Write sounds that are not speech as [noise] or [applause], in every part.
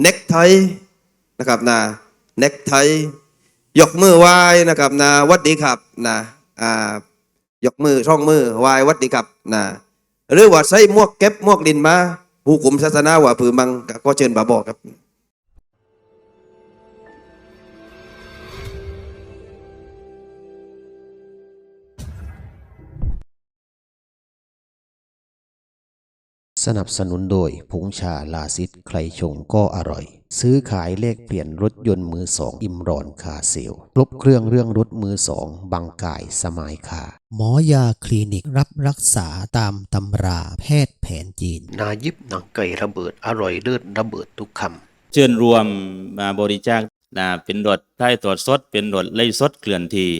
เน็กไทนะครับนะเน็กไทยกมือไหว้นะครับนะวัดดีครับนะอ่ายกมือช่องมือไหว้วัดดีครับนะหรือว่าใส่หมวกเก็บหมวกดินมา ผู้กลุ่มศาสนาว่าผือมังก็เชิญบาบอกครับ สนับสนุนโดยผงชาลาซิดใครชงก็อร่อย ซื้อขายเลขเปลี่ยนรถยนต์มือสองอิมรอนคาเซลครบเครื่องเรื่องรถมือสองบางกายสมายคาหมอยาคลินิกรับรักษาตามตำราแพทย์แผนจีน นายิบหนังไก่ระเบิดอร่อยเลิศระเบิดทุกคำเชิญรวมมาบริจาคนะเป็นรถไทยตรวจสดเป็นรถไล่สดเคลื่อนที่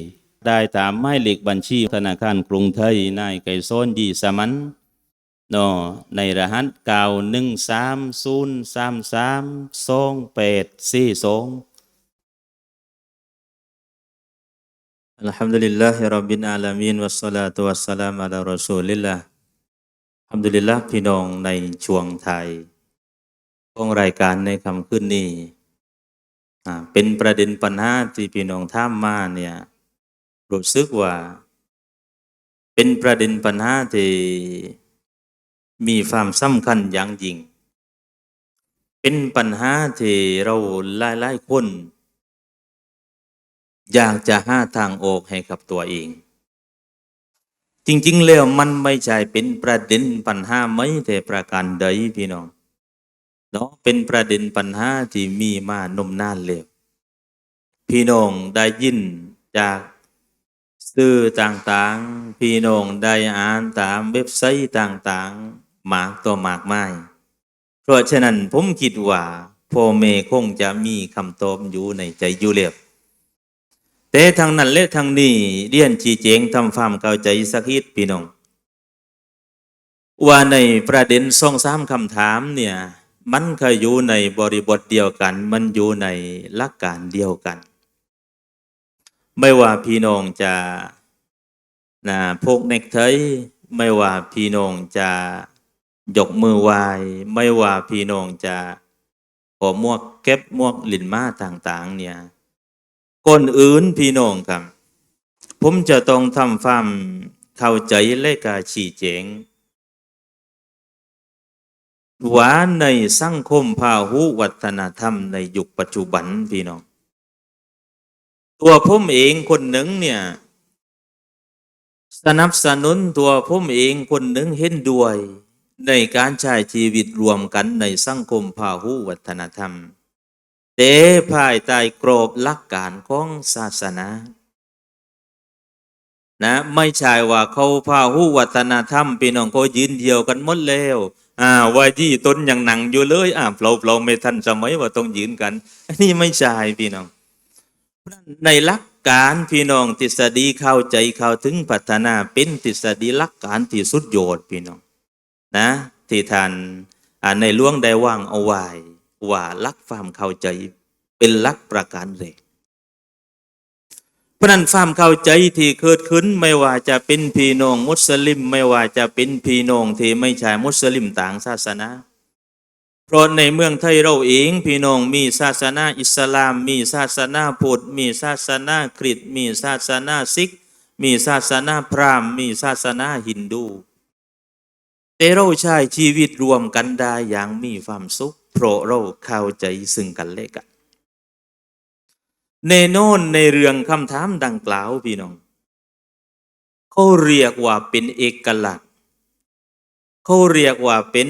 ได้ตามหมายเลขบัญชีธนาคารกรุงไทยนายไก่โซนยีสมัน เนอในรหัสเก่าหนึ่งสามศูนย์สามสามสองแปดสี่สอง Alhamdulillahi Rabbil Alamin Wassalatu wassalam ala Rasulillah อัมดุลิลละพี่น้องในช่วงไทยของรายการในคำขึ้นนี้เป็นประเด็นปัญหาที่พี่น้องท่ามมาเนี่ยรู้สึกว่า เป็นประเด็นปัญหาที่ มีความสำคัญอย่างยิ่ง เป็นปัญหาที่เราหลายๆคน อยากจะหาทางออกให้กับตัวเอง จริงๆ แล้วมันไม่ใช่เป็นประเด็นปัญหาไม่แต่ประการใดพี่น้องเนาะเป็นประเด็นปัญหาที่มีมานมนานแล้วพี่น้องได้ยินจากสื่อต่างๆ พี่น้องได้อ่านตามเว็บไซต์ต่างๆ มากตัวมากไมายเพราะฉะนั้นผมคิดว่าพ่อแม่คงจะมีคำตอบอยู่ในใจอยู่แล้วแต่ทางนั้นและทางนี้เรียนชี้แจงทำความเข้าใจสักนิดพี่น้อง ว่าในประเด็นสองสามคำถามเนี่ยมันเคยอยู่ในบริบทเดียวกัน มันอยู่ในหลักการเดียวกัน ไม่ว่าพี่น้องจะนะพกเนกไทไม่ว่าพี่น้องจะ ยกมือไหวไม่ว่าพี่น้องจะขอมวกเก็บมวกลินมาต่างๆ เนี่ยก่อนอื่นพี่น้องครับ ผมจะต้องทำความเข้าใจและกาชี้แจงว่าในสังคมพาหุวัฒนธรรมในยุคปัจจุบันพี่น้อง ตัวผมเองคนหนึ่งเนี่ยสนับสนุนตัวผมเองคนหนึ่งเห็นด้วย ในการใช้ชีวิตรวมกันในสังคมพาหุวัฒนธรรมแต่ภายใต้กรอบหลักการของศาสนา นะไม่ใช่ว่าเขาพาหุวัฒนธรรมพี่น้องเขายืนเดียวกันหมดแล้วอ่าว่ายี่ต้นยังหนังอยู่เลยอ่าเราเราไม่ทันสมัยว่าต้องยืนกันอันนี้ไม่ใช่พี่น้องในหลักการพี่น้องทฤษฎีเข้าใจเข้าถึงพัฒนาเป็นทฤษฎีหลักการที่สุดยอดพี่น้อง นะที่ท่านในหล่วงได้ว่างเอาไว้ว่าลักความเข้าใจเป็นลักประการแรกเพราะนั้นความเข้าใจที่เกิดขึ้นไม่ว่าจะเป็นพี่น้องมุสลิม ไม่ว่าจะเป็นพี่น้องที่ไม่ใช่มุสลิมต่างศาสนา เพราะในเมืองไทยเราเองพี่น้องมีศาสนาอิสลาม มีศาสนาพุทธมีศาสนาคริสต์มีศาสนาซิก มีศาสนาพราหมณ์มีศาสนาฮินดู แต่เราใช้ชีวิตรวมกันได้อย่างมีความสุขเพราะเราเข้าใจซึ่งกันและกันในโน่นในเรื่องคำถามดังกล่าวพี่น้องเขาเรียกว่าเป็นเอกลักษณ์เขาเรียกว่าเป็น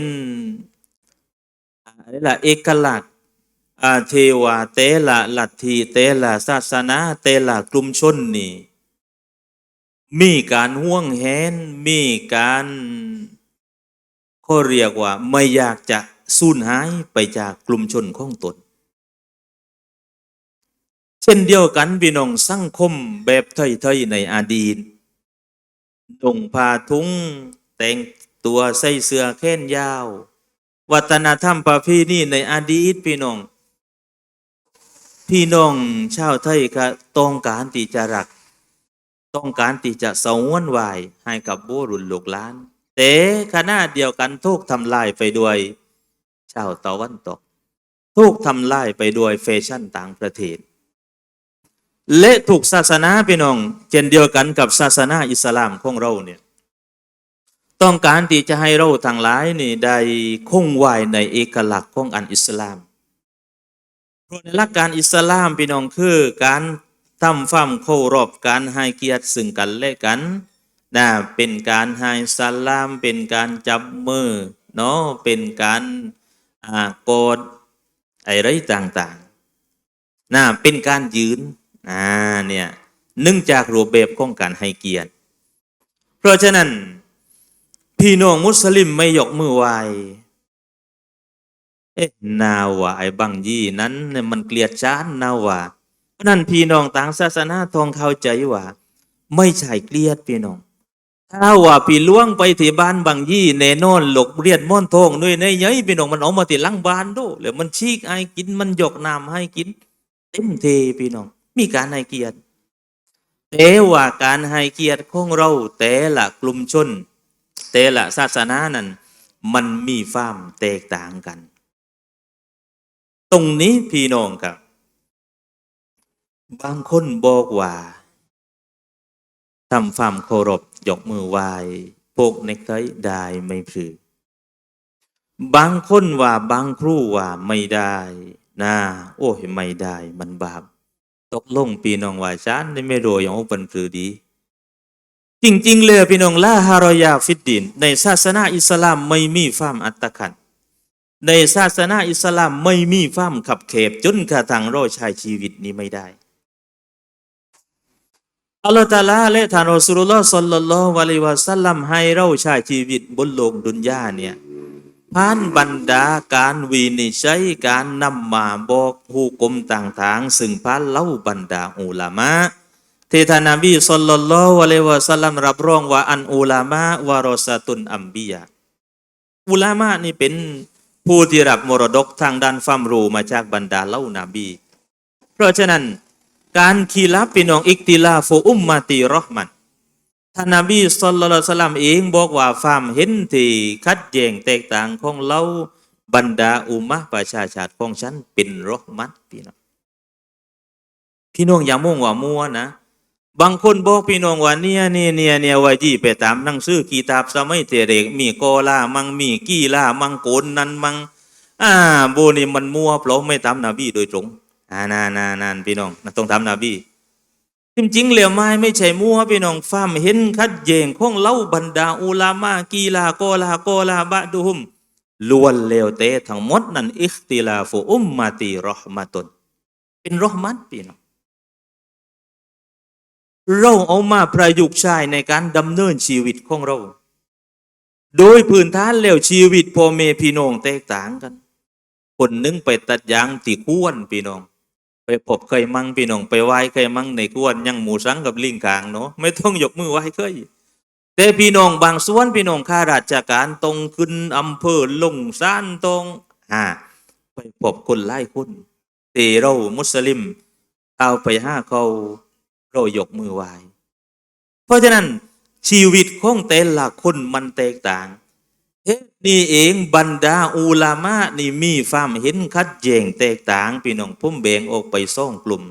อะไรล่ะเอกลักษณ์อาเทวาเตละลัทธิเตละศาสนาเตละกลุ่มชนนี่มีการห่วงแหนมีการ เขาเรียกว่าไม่อยากจะสูญหายไปจากกลุ่มชนของตน เช่นเดียวกันพี่น้องสังคมแบบไทยๆในอดีตนุ่งผ้าทุงแต่งตัวใส่เสื้อแขนยาว วัฒนธรรมประเพณีในอดีตพี่น้อง พี่น้องชาวไทยก็ต้องการที่จะรัก ต้องการที่จะสงวนไว้ให้กับบุรุษลูกหลาน แต่ขณะเดียวกันทุกทำลายไปด้วยชาวตะวันตก ถูกทำลายไปด้วยแฟชั่นต่างประเทศ และถูกศาสนาพี่น้องเช่นเดียวกันกับศาสนาอิสลามของเราเนี่ยต้องการที่จะให้เราทั้งหลายนี่ได้คงไว้ในเอกลักษณ์ของอันอิสลามเพราะในหลักการอิสลามพี่น้องคือการทำความเคารพการให้เกียรติซึ่งกันและกัน นะเป็นการให้สลาม เป็นการจับมือเนาะเป็นการอ่ากอดอะไรต่างๆนะเป็นการยืนอ่าเนี่ยเนื่องจากรูปแบบของการให้เกียรติ เพราะฉะนั้น พี่น้องมุสลิมไม่ยกมือไหวเอ๊ะนาว่าไอ้บังยี่นั้นเนี่ยมันเกลียดช้านนาว่าเพราะนั้นพี่น้องต่างศาสนาทองเข้าใจว่า ไม่ใช่เกลียดพี่น้อง ถ้าว่าพี่ล่วงไปที่บ้านบางยี่แน่นอนหลกเรียนม่อนทองด้วยในยัยพี่น้องมันเออกมาที่หลังบ้านโดแล้วมันชีกไอ้กินมันยกน้ำให้กิน เต็มเทพี่น้อง มีการให้เกียรติแต่ว่าการให้เกียรติของเรา แต่ละกลุ่มชน แต่ละศาสนานั้น มันมีความแตกต่างกัน ตรงนี้พี่น้องครับ บางคนบอกว่า ทำความเคารพยกมือไหว้พวกเน็กไทได้ไม่พลือบางคนว่าบางครูว่าไม่ได้นะโอ้ยไม่ได้มันบาปตกลงพี่น้องว่าฉันได้ไม่รู้อย่างอุปนปรือดี จริง ๆ เลยพี่น้องลาฮารอยาฟิดดิน ในศาสนาอิสลามไม่มีความอัตตคันในศาสนาอิสลามไม่มีความขับเขบจนกระทั่งราใช้ชีวิตนี้ไม่ได้ อัลลอฮฺตาลาและท่านรอสูลุลลอฮ์สัลลัลลอฮุอะลัยฮิวะสัลลัมให้เราใช้ชีวิตบนโลกดุนยาเนี่ยผ่านบรรดาการวินิจฉัยการนำมาบอกผู้กลมต่างๆซึ่งผ่านเล่าบรรดาอุลามะที่ท่านนบีสัลลัลลอฮุอะลัยฮิวะสัลลัมรับรองว่าอันอุลามะวารสตุนอัมบียะอุลามะนี่เป็นผู้ที่รับมรดกทางด้านความรู้มาจากบรรดาเล่านาบี เพราะฉะนั้น การคีรับพี่น้องอิกติลาฟูอุมมาตีรอห์มันท่านนบีสุลต่านสลัมเองบอกว่าความเห็นที่คัดแย้งแตกต่างของเราบรรดาอุมมะประชาชาติของฉันเป็นรอห์มัตพี่น้องพี่น้องอย่ามุ่งว่ามัวนะ บางคนบอกพี่น้องว่าเนี่ยเนี่ยเนี่ยเนี่ยวาจีไปตามหนังสือกีตาบสมัยเตเรกมีกอลามังมีกี้ลามังโกนนันมังอ่าโบนี่มันมัวเพราะไม่ตามนบีโดยตรง อ่านานานานพี่น้องต้องทำนาบีจริงๆเหลียวไม้ไม่ใช่มั่วพี่น้องฟ้ามเห็นคัดแยงของเล่าบรรดาอุลามากีลาโกลาโกลาบะดุมล้วนเลวเตะทั้งหมดนั้นอิคติลาฟุอุมมาตีรอห์มาตุนเป็นรอห์มัตพี่น้องเราเอามาประยุกต์ใช้ในการดำเนินชีวิตของเรา โดยพื้นฐานแล้วชีวิตพ่อแม่พี่น้องแตกต่างกัน คนนึงไปตัดยางตีก้วนพี่น้อง พบเคยมั่งพี่น้องไปไหว้เคยมั่งในกวนยังหมูสังกับลิงกลางเนาะไม่ต้องยกมือไหว้เคยแต่พี่น้องบางส่วนพี่น้องข้าราชการตรงขึ้นอำเภอลงซ่านตรงอ่าไปพบคนไล่คนเตเรามุสลิม เอาไปห้าเขาเรายกมือไหว้เพราะฉะนั้นชีวิตของแต่ละคนมันแตกต่าง เฮ้นี่เองบรรดาอูลามะนี่มีความเห็นคัดแย้งแตกต่างพี่น้องพุ่มแบ่งออกไปสองกลุ่ม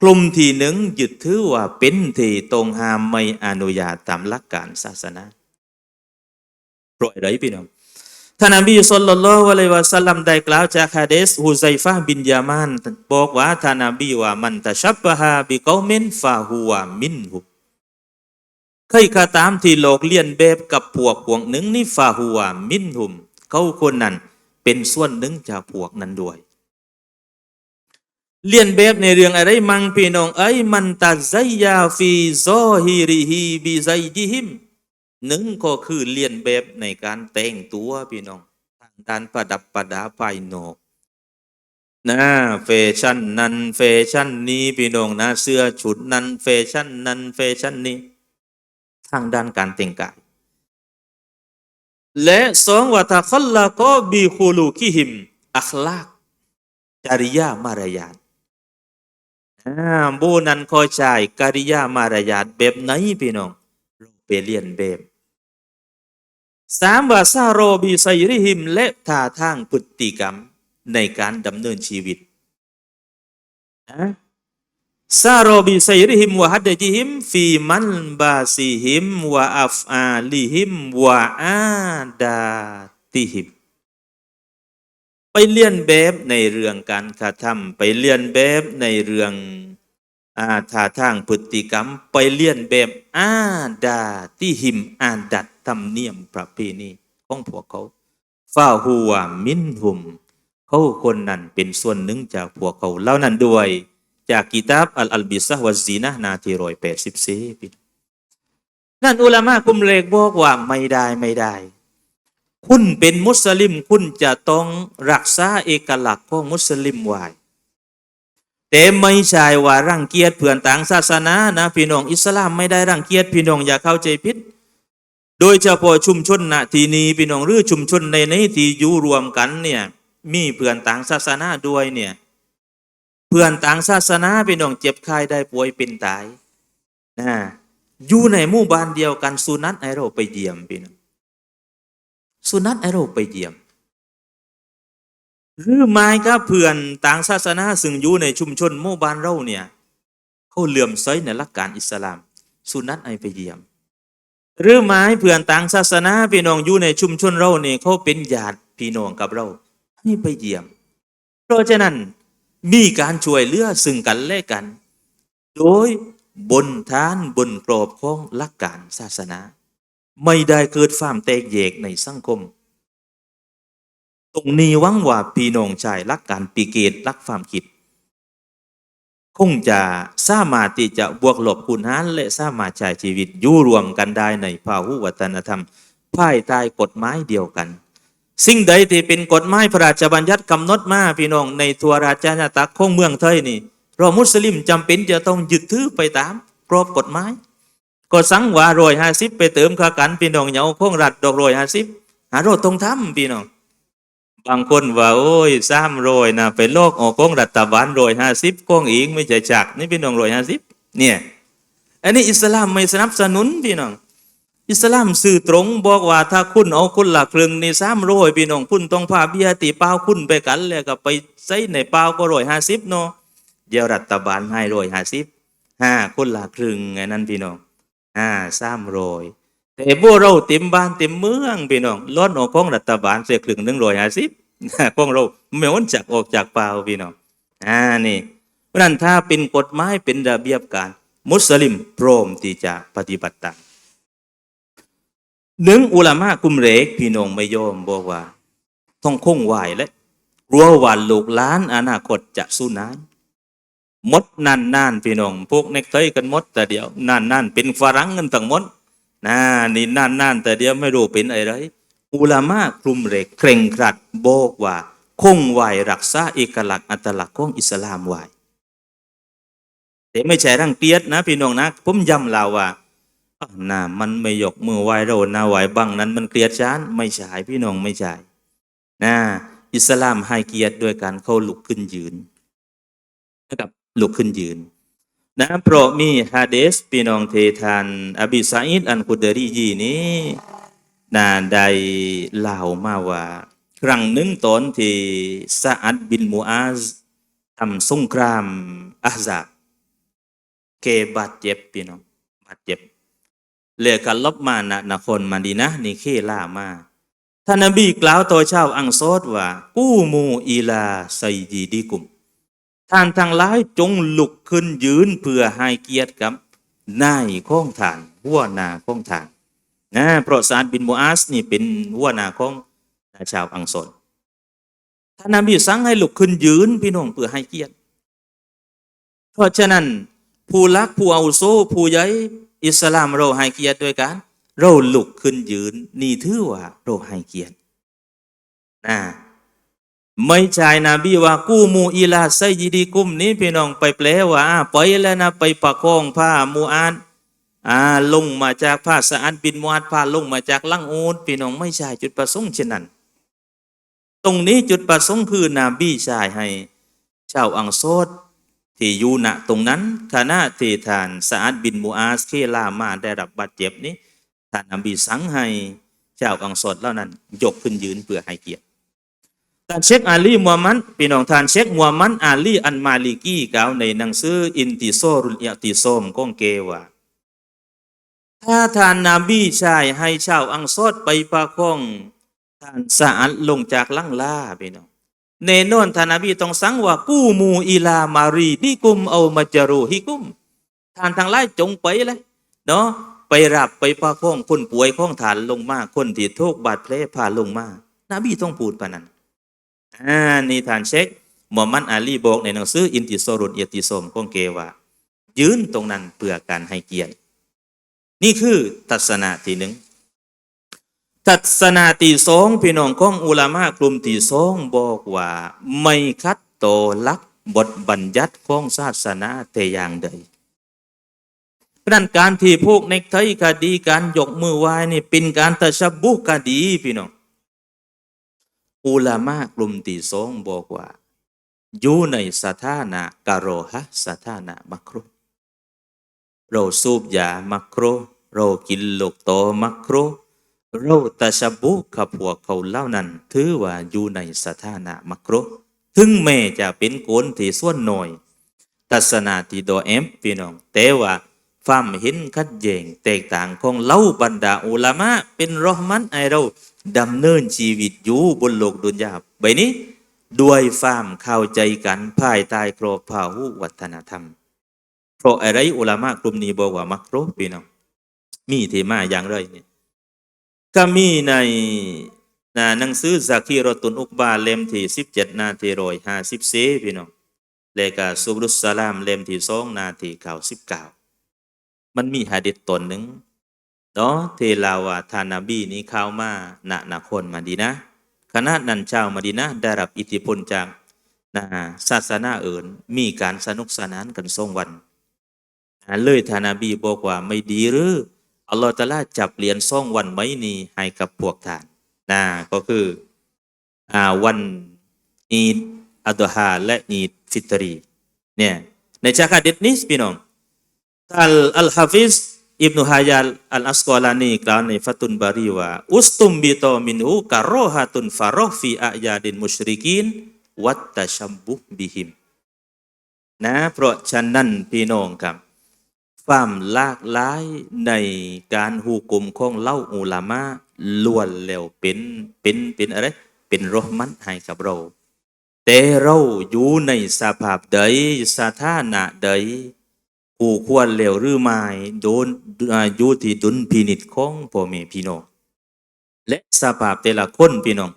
กลุ่มที่หนึ่งยึดถือว่าเป็นที่ตรงห้ามไม่อนุญาตตามหลักการศาสนาปล่อยไรพี่น้องท่านนบีสุลต่านละวะลัยวะสัลลัมได้กล่าวจากฮะดีษฮุไซฟะบินยามานบอกว่าท่านนบีว่ามันตะชับบะฮาบิกอมินฟาฮัวมินฮุ ใครก็ตามที่โลกเลียนแบบกับพวกพวกหนึ่งนี่ฟาหัวมินหุม เขาคนนั้นเป็นส่วนหนึ่งจากพวกนั้นด้วย เลียนแบบในเรื่องอะไรมังพี่น้องไอ้ยมันตัดไซยาฟีซอฮิริฮีบิไซยิฮิมหนึ่งก็คือเลียนแบบในการแต่งตัวพี่น้องทางด้านประดับประดาภายนอกนะแฟชั่นนั้นแฟชั่นนี้พี่น้องนะเสื้อชุดนั้นแฟชั่นนั้นแฟชั่นนี้ ทางด้านการแต่งกาย และสองวัตคัลละก็บีคูลูกิหิม อัคลากจริยามารยาทบูนันคอยใจกริยามารยาทแบบไหนพี่น้องเราไปเรียนแบบสามวาซาโรบีไซริหิม และท่าทางพฤติกรรมในการดำเนินชีวิตนะ ซาโรบิไซริหิมวะฮัดจิหิมฟีมันบาซิหิมวะอัฟอาลิหิมวะอาดาติหิมไปเลียนแบบในเรื่องการกระทำไปเลียนแบบในเรื่องอาท่าทางพฤติกรรม ไปเลียนแบบอาดาที่หิมอาดัดธรรมเนียมประเพณีของพวกเขาฝ้าหัวมินหุม เขาคนนั้นเป็นส่วนหนึ่งจากพวกเขาเล่านั้นด้วย จากกิตาบอัลอัลบิซะฮ์วะซีนะนาทีร้อยแปดสิบสี่นั่นอุลามะกุมเลกบอกว่าไม่ได้ไม่ได้ คุณเป็นมุสลิมคุณจะต้องรักษาเอกลักษณ์ของมุสลิมไว้แต่ไม่ใช่ว่ารังเกียจเพื่อนต่างศาสนานะพี่น้องอิสลามไม่ได้รังเกียจพี่น้องอย่าเข้าใจผิดโดยเฉพาะชุมชนณที่นี้พี่น้องหรือชุมชนในนี้ที่อยู่รวมกันเนี่ยมีเพื่อนต่างศาสนาด้วยเนี่ย พื่อนต่างศาสนาพี่น้องเจ็บไข้ได้ป่วยเป็นตายนะอยู่ในหมู่บ้านเดียวกันสุนัตไอเราไปเยี่ยมพี่น้องสุนัตไอเราไปเยี่ยมหรือไม้ก็เพื่อนต่างศาสนาซึ่งอยู่ในชุมชนหมู่บ้านเราเนี่ยเขาเหลื่อมใสในหลักการอิสลาม สุนัตไอไปเยี่ยม หรือไม้เพื่อนต่างศาสนาพี่น้องอยู่ในชุมชนเราเนี่ยเขาเป็นญาติพี่น้องกับเราให้ไปเยี่ยม เพราะฉะนั้น มีการช่วยเหลือซึ่งกันและกัน โดยบนฐานบนกรอบของหลักการศาสนา ไม่ได้เกิดความแตกแยกในสังคม ตรงนี้หวังว่าพี่น้องชายรักการปีเกตรักความคิด คงจะสามารถที่จะบวกลบคูณหารและสามารถใช้ชีวิตอยู่รวมกันได้ในภาหุวัฒนธรรมภายใต้กฎหมายเดียวกัน สิ่งใดที่เป็นกฎหมายพระราชบัญญัติกำหนดมาพี่น้องในทัวราชอาณาจักรของเมืองไทยนี่ เรามุสลิมจำเป็นจะต้องยึดถือไปตามกรอบกฎหมายก็สังว่าโรยห้าสิบไปเติมค่ากันพี่น้องเหยาคงรัดดอกโรยห้าสิบหาโรดตรงทำพี่น้องบางคนว่าโอ้ยซ้ำโรยนะเป็นโลกออกของรัฐบาลโรยห้าสิบกองอิงไม่ใช่จักนี่พี่น้องโรยห้าสิบเนี่ยอันนี้อิสลามไม่สนับสนุนพี่น้อง อิสลามสื่อตรงบอกว่าถ้าคุณเอาคุณหลักครึ่งนี่ซ้ำโรยพี่น้องคุณต้องพาเบียตีเป้าคุณไปกันเลยก็ไปใส่ในเป้าก็โรยห้าสิบเนาะเดี๋ยวรัฐบาลให้โรยห้าสิบห้าคนละครึ่งไงนั่นพี่น้องอ่าซ้ำโรยแต่พวกเราเต็มบ้านเต็มเมืองพี่น้องล้อนออกของรัฐบาลเสียครึ่งหนึ่งร้อยห้าสิบของเราไม่วนจากออกจากเปล่าพี่น้องอ่านี่เพราะนั้นถ้าเป็นกฎหมายเป็นระเบียบการ มุสลิมพร้อมที่จะปฏิบัติตาม หนึ่งอุลามะกุมเรกพี่น้องไม่ยอมบอกว่า ต้องคงไหวและกลัวว่าลูกล้านอนาคตจะสู้นานมดนั่นนั่นพี่น้องพวกเน็กไทกันมดแต่เดียวนั่นนั่นเป็นฝรั่งกันทั้งมดนะนี่นั่นนั่นแต่เดียวไม่รู้เป็นอะไรอุลามะกลุ่มเล็กเคร่งครัดบอกว่าคงไหวรักษาเอกลักษณ์อัตลักษณ์ของอิสลามไว้แต่ไม่ใช่รังเกียจนะพี่น้องนะผมย้ำเราว่า น่ามันไม่ยกมือไหวเราหน้าไหวบังนั้น มันเกลียดฉันไม่ใช่พี่น้องไม่ใช่นะอิสลามให้เกียรติด้วยการเข้าลุกขึ้นยืนนะครับลุกขึ้นยืนนะเพราะมีฮะดีษพี่น้องเททานอบิสัยดอันกุดรียีนี้นะได้เล่ามาว่า ครั้งหนึ่งตอนที่ซาอัดบินมูอาซทำสงครามอาซาเกบาดเจ็บพี่น้องบาดเจ็บ เหลือกันลบมานะนครมาดีนะนี่เคล่ามาท่านนบีกล่าวต่อชาวอังโซดว่า กู้มูอีลาไซยีดีกุม ท่านทั้งหลายจงลุกขึ้นยืนเพื่อให้เกียรติกับนายข้องฐาน หัวนาข้องฐานนะเพราะซาดบินมูอาสนี่เป็นหัวนาของชาวอังสนท่านนบีสั่งให้ลุกขึ้นยืนพี่น้องเพื่อให้เกียรติ เพราะฉะนั้นผู้รักผู้อาวุโสผู้ใหญ่ อิสลามเราให้เกียรติด้วยกันเราลุกขึ้นยืน นี่ถือว่าเราให้เกียรตินะไม่ใช่นบีว่ากู้มูอีลาไซยิดีกุมนี้พี่น้องไปแปลว่าอ่าไปแล้วนะไปประคองผ้ามูอานอ่าลงมาจากผ้าสะอาดบินมูอาดผ้าลงมาจากลังอูดพี่น้องไม่ใช่จุดประสงค์เช่นนั้น ตรงนี้จุดประสงค์คือนบีชายให้ชาวอังโซด ที่อยู่ณตรงนั้นขณะที่ท่านสะอาดบินมูอาสเคลามาได้รับบาดเจ็บนี้ท่านนบีสั่งให้ชาวอังโซดเหล่านั้น ยกขึ้นยืนเพื่อให้เกียรติท่านเชคอาลีมัวมันพี่น้องท่านเชคมัวมันอาลีอันมาลิกี้กล่าวในหนังสืออินติโซรุลอิติโซมของเกว่าถ้าท่านนาบีชายให้ชาวอังซอดไปประคองท่านสะอาดลงจากลังลาพี่น้อง แน่นอนท่านนบีต้องสั่งว่ากู้มูอีลามารีฮิกุมเอามาจารูฮิกุมท่านทั้งหลายจงไปเลยเนาะไปรับไปประคองคนป่วยข้องฐานลงมาคนที่ทุกข์บาดแผลผ่าลงมานาบีต้องพูดปานนั้นอ่านี่ท่านเช็คมอมันอาลีบอกในหนังสืออินติโซรุนเอติโซมของเกว่า ยืนตรงนั้นเพื่อการให้เกียรติ นี่คือทัศนะที่หนึ่ง ทัศนะที่สองพี่น้องของอุลามะกลุ่มที่สองบอกว่า ไม่คัดโตลักบทบัญญัติของศาสนาแต่อย่างใดเพราะนั้นการที่พวกในไทยคดีการยกมือไหว้นี่เป็นการตะชบบุกคดีพี่น้องอุลามะกลุ่มที่สองบอกว่าอยู่ในสถานะกะโรหะสถานะมักรุเราสูบยามักรุเรากินลูกโตมักรุ เราตะชบุกับพวกเขาเล่านั้น ถือว่าอยู่ในสถานะมักรุถึงแม้จะเป็นโกนที่ส่วนหน่อย ทัศนาที่โดเอมพี่น้อง แต่ว่าความเห็นขัดแย้งแตกต่างของเล่าบรรดาอุลามะเป็นรอมันไอเราดำเนินชีวิตอยู่บนโลกดุนยาใบนี้ ด้วยความเข้าใจกันภายใต้กรอบพาหุวัฒนธรรม เพราะอะไรอุลามะกลุ่มนี้บอกว่ามักโรพี่น้อง มีที่มาอย่างไรเนี่ย ก็มีในนะหนังสือซากีรตุนอุกบาเล่มที่17นาทีรอยห้าสิบเซพี่น้องเลกาซุบรุสสลามเล่มที่สองนาทีเก้าสิบเก้ามันมีหะดิษตนหนึ่งเนาะเทลาวาทานาบีนี้เข้ามาณนครมาดีนะขณะนั้นชาวมาดีนะได้รับอิทธิพลจากนะศาสนาอื่นมีการสนุกสนานกันทรงวันเลยทานาบีบอกว่าไม่ดีหรือ อัลลอฮฺตะอาลาจับเหรียญซ่องวันไหมนี้ให้กับพวกท่านนะก็คืออ่าวันอีดอัลดฮาและอีดฟิตรีเนี่ยในจากฮะดิษนี้พี่น้องอัลอัลฮะฟิซอิบนุฮายาลอัลอัสกอลานีกล่าวในฟัตุนบารีว่าอุสตุมบิโตมินหูกะโรฮะตุนฟารห์ฟีอายาดินมุชริกินวัตตะชัมบุบิหิม นะ เพราะฉะนั้นพี่น้องครับ ความหลากหลายในการหูกลุ่มของเล่าอุลามะล้วนแล้วเป็นเป็นเป็นอะไร เป็นรหมันให้กับเรา แต่เราอยู่ในสภาพใดสถานะใดผู้ควรเลวหรือไม่โดนอ่ายู่ที่ดุลพินิจของพ่อแม่พี่น้องและสภาพแต่ละคนพี่น้อง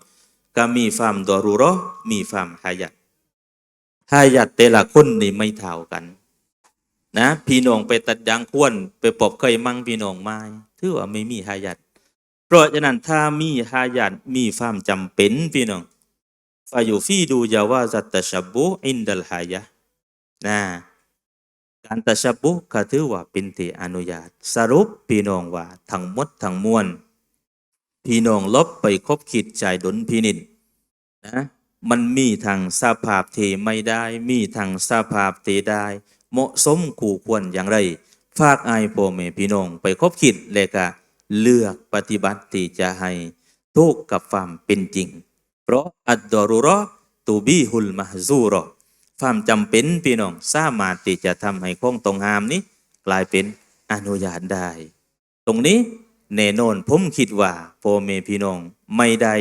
ก็มีความดอรุรอมีความหายัดหายัดแต่ละคนนี่ไม่เท่ากัน นะพี่น้องไปตัดยางควนไปปอบเคยมั่งพี่น้องไม้ถือว่าไม่มีหายัดเพราะฉะนั้นถ้ามีหายัดมีความจำเป็นพี่น้องฟายูฟีดูยาวาจัตตะชบุอินดัลหายะนะการตะชบุก็ถือว่าเป็นที่อนุญาต สรุปพี่น้องว่าทั้งหมดทั้งมวลพี่น้องลบไปคบคิดใจดนพินิจนะมันมีทางสภาพที่ไม่ได้ มีทางสภาพที่ได้ เหมาะสมคู่ควรอย่างไร ฝากอายพ่อแม่พี่น้องไปคบคิดและก็เลือกปฏิบัติที่จะให้ทุกกับความเป็นจริง เพราะอัดดอรุรอตูบีฮุลมหซูรอความจำเป็นพี่น้องสามารถที่จะทำให้ข้องตรงหามนี้ กลายเป็นอนุญาตได้ ตรงนี้แน่นอนผมคิดว่าพ่อแม่พี่น้องไม่ได้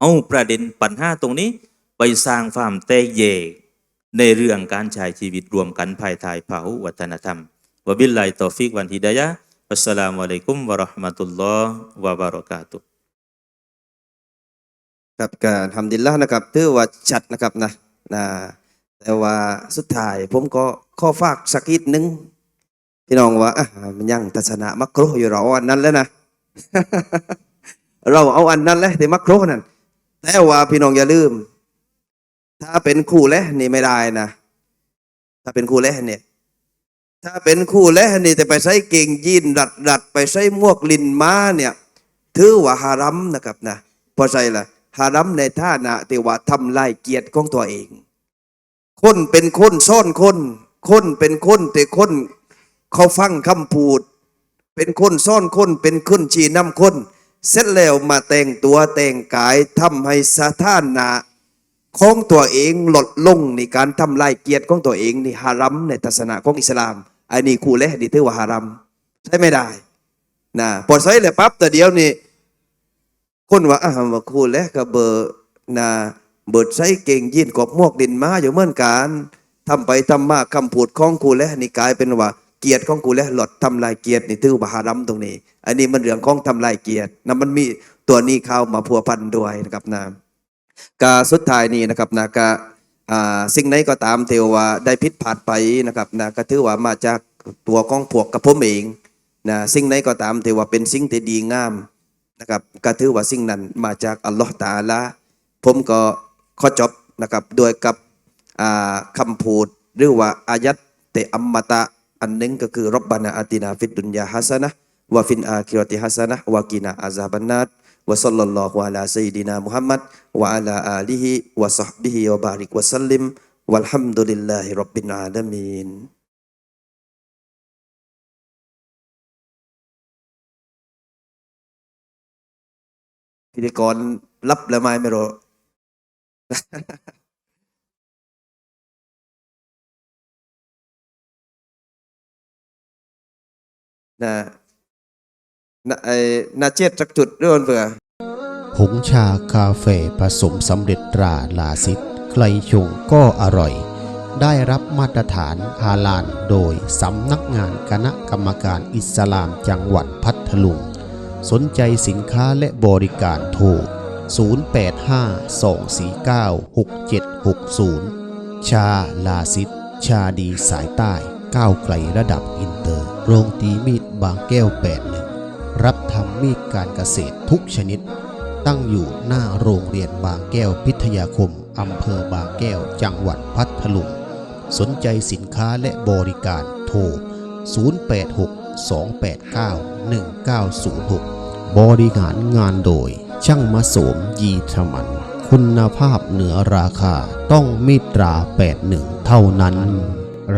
เอาประเด็นปัญหาตรงนี้ ไปสร้างความแตกแยก ในเรื่องการใช้ชีวิตรวมกันภายใต้ภาหุวัฒนธรรมวบิลไลตอฟิกวันฮิดายะอัสสลามุอะลัยกุมวะเราะห์มะตุลลอฮ์วะบะเราะกาตุครับการทำดินแล้วนะครับถือว่าชัดนะครับนะนะแต่ว่าสุดท้ายผมก็ข้อฝากสักนิดนึงพี่น้องว่าอะมันยังทัศนะมักโครอยู่เราเอาอันนั้นแล้วนะ เราเอาอันนั้นแหละที่มักโครนั่นแต่ว่าพี่น้องอย่าลืม ถ้าเป็นคู่แลนี่ไม่ได้นะ ถ้าเป็นคู่แลเนี่ย ถ้าเป็นคู่แลนี่แต่ไปใช้เก่งยีนดัดดัดไปใช้มวกลินม้าเนี่ย ถือว่าฮารัมนะครับนะเพราะใช่ล่ะฮารัมในท่านะที่ว่าทำลายเกียรติของตัวเอง คนเป็นคนซ่อนคน คนเป็นคนแต่คนเขาฟังคำพูด เป็นคนซ่อนคน เป็นคนชี้นำคน เสร็จแล้วมาแต่งตัวแต่งกายทำให้สถานะ ของตัวเองลดลงในการทำลายเกียรติของตัวเองนี่ฮารัมในทัศนะของอิสลามอันนี้คูและนี่ถือว่าฮารัมใช่ไม่ได้นะพอใช้เลยปั๊บแต่เดียวนี่คนว่าอ่ามาคูและกับเบอร์นะเบิดใช้เก่งยินกบมวกดินมาอยู่เหมือนกันทำไปทำมาคำพูดของคูและนี่กลายเป็นว่าเกียรติของคูและหลดทำลายเกียรตินี่ถือว่าฮารัมตรงนี้ อันนี้มันเรื่องของทำลายเกียรตินะมันมีตัวนี้เข้ามาพัวพันด้วยนะครับนะ กาสุดท้ายนี้นะครับนะกาสิ่งไหนก็ตามเทว่าได้ผิดพลาดไปนะครับนะก็ถือว่ามาจากตัวของพวกกับผมเองนะสิ่งไหนก็ตามเทว่าเป็นสิ่งที่ดีงามนะครับก็ถือว่าสิ่งนั้นมาจากอัลลอฮ์ตาลาผมก็ขอจบนะครับโดยกับอ่าคำพูดหรือว่าอายัดเตอัมมตะอันหนึงก็คือรับบานาอาตินาฟิดดุนยาฮัสนะวะฟินอาคิรติฮัสนะวะกินาอาซาบันนัด وصلى الله على سيدنا محمد وعلى آله وصحبه وبارك وسلم والحمد لله رب العالمين พิธีกรรับแล้วไหมไม่รู้ นะ [laughs] นะไอ้นาเจ็ดจักจุดเรื่องเผื่อผงชาคาเฟ่ผสมสำเร็จตราลาซิดใครชงก็อร่อย ได้รับมาตรฐานฮาลาลโดยสำนักงานคณะกรรมการอิสลามจังหวัดพัทลุง สนใจสินค้าและบริการโทร 0852496760 ชาลาซิดชาดีสายใต้ก้าวไกลระดับอินเตอร์ โรงตีมีดบางแก้ว81 รับทำมีดการเกษตรทุกชนิด ตั้งอยู่หน้าโรงเรียนบางแก้วพิทยาคมอำเภอบางแก้วจังหวัดพัทลุงสนใจสินค้าและบริการโทร 0862891906 บริหารงานโดย ช่างมาโสมยีทมัน คุณภาพเหนือราคาต้องมิตรา 81 เท่านั้น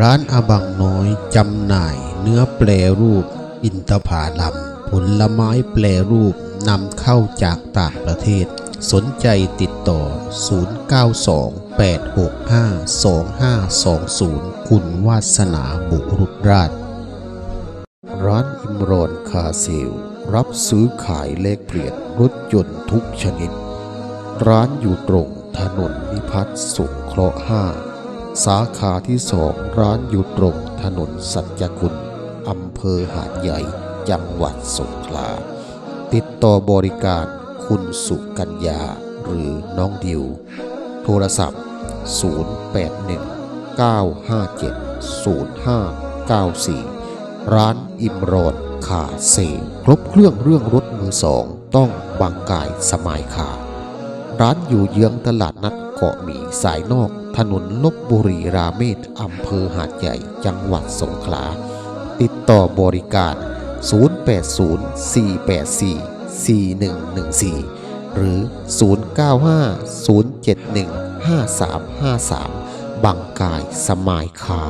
ร้านอาบังน้อยจำหน่ายเนื้อแปรรูปอินทผาลัม ผลไม้แปรรูปนำเข้าจากต่างประเทศ สนใจติดต่อ 0928652520 คุณวาสนาบุรุษราช ร้านอิมรอนคาเซลรับซื้อขายเลขเปลี่ยนรถยนต์ทุกชนิด ร้านอยู่ตรงถนนนิพัฒน์สงเคราะห์5สาขาที่สองร้านอยู่ตรงถนนสัจจคุณอำเภอหาดใหญ่ จังหวัดสงขลา ติดต่อบริการคุณสุกัญญาหรือน้องดิว โทรศัพท์ 081 957 0594 ร้านอิมรอนคาเซลครบเครื่องเรื่องรถมือสอง ต้องบางกายสมายคาร้านอยู่เยื้องตลาดนัดเกาะหมีสายนอก ถนนลบบุรีราเมศอำเภอหาดใหญ่จังหวัดสงขลา ติดต่อบริการ 0804844114 หรือ 0950715353 บางกายสมายคา